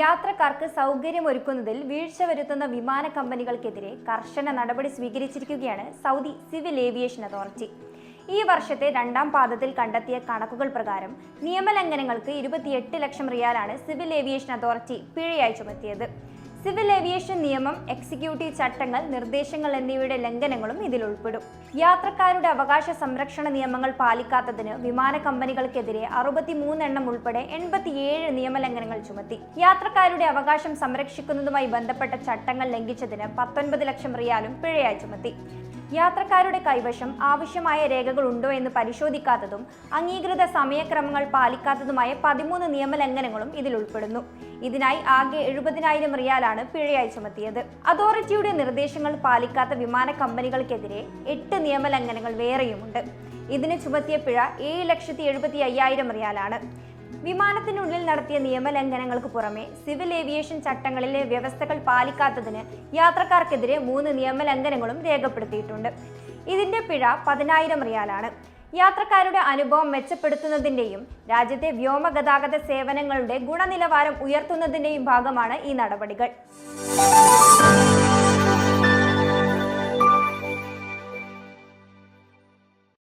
യാത്രക്കാർക്ക് സൗകര്യമൊരുക്കുന്നതിൽ വീഴ്ച വരുത്തുന്ന വിമാന കമ്പനികൾക്കെതിരെ കർശന നടപടി സ്വീകരിച്ചിരിക്കുകയാണ് സൗദി സിവിൽ ഏവിയേഷൻ അതോറിറ്റി. ഈ വർഷത്തെ രണ്ടാം പാദത്തിൽ കണ്ടെത്തിയ കണക്കുകൾ പ്രകാരം നിയമലംഘനങ്ങൾക്ക് ഇരുപത്തിയെട്ട് ലക്ഷം റിയാലാണ് സിവിൽ ഏവിയേഷൻ അതോറിറ്റി പിഴയായി ചുമത്തിയത്. സിവിൽ ഏവിയേഷൻ നിയമം എക്സിക്യൂട്ടീവ് ചട്ടങ്ങൾ നിർദ്ദേശങ്ങൾ എന്നിവയുടെ ലംഘനങ്ങളും ഇതിൽ ഉൾപ്പെടും. യാത്രക്കാരുടെ അവകാശ സംരക്ഷണ നിയമങ്ങൾ പാലിക്കാത്തതിന് വിമാന കമ്പനികൾക്കെതിരെ അറുപത്തിമൂന്നെണ്ണം ഉൾപ്പെടെ എൺപത്തിയേഴ് നിയമലംഘനങ്ങൾ ചുമത്തി. യാത്രക്കാരുടെ അവകാശം സംരക്ഷിക്കുന്നതുമായി ബന്ധപ്പെട്ട ചട്ടങ്ങൾ ലംഘിച്ചതിന് പത്തൊൻപത് ലക്ഷം റിയാലും പിഴയായി ചുമത്തി. യാത്രക്കാരുടെ കൈവശം ആവശ്യമായ രേഖകൾ ഉണ്ടോ എന്ന് പരിശോധിക്കാത്തതും അംഗീകൃത സമയക്രമങ്ങൾ പാലിക്കാത്തതുമായ പതിമൂന്ന് നിയമലംഘനങ്ങളും ഇതിൽ ഉൾപ്പെടുന്നു. ഇതിനായി ആകെ എഴുപതിനായിരം റിയാലാണ് പിഴയായി ചുമത്തിയത്. അതോറിറ്റിയുടെ നിർദ്ദേശങ്ങൾ പാലിക്കാത്ത വിമാന കമ്പനികൾക്കെതിരെ എട്ട് നിയമലംഘനങ്ങൾ വേറെയുമുണ്ട്. ഇതിന് ചുമത്തിയ പിഴ ഏഴ് ലക്ഷത്തി എഴുപത്തി അയ്യായിരം റിയാലാണ്. വിമാനത്തിനുള്ളിൽ നടത്തിയ നിയമലംഘനങ്ങൾക്ക് പുറമെ സിവിൽ ഏവിയേഷൻ ചട്ടങ്ങളിലെ വ്യവസ്ഥകൾ പാലിക്കാത്തതിന് യാത്രക്കാർക്കെതിരെ മൂന്ന് നിയമലംഘനങ്ങളും രേഖപ്പെടുത്തിയിട്ടുണ്ട്. ഇതിന്റെ പിഴ പതിനായിരം റിയാലാണ്. യാത്രക്കാരുടെ അനുഭവം മെച്ചപ്പെടുത്തുന്നതിന്റെയും രാജ്യത്തെ വ്യോമഗതാഗത സേവനങ്ങളുടെ ഗുണനിലവാരം ഉയർത്തുന്നതിന്റെയും ഭാഗമാണ് ഈ നടപടികൾ.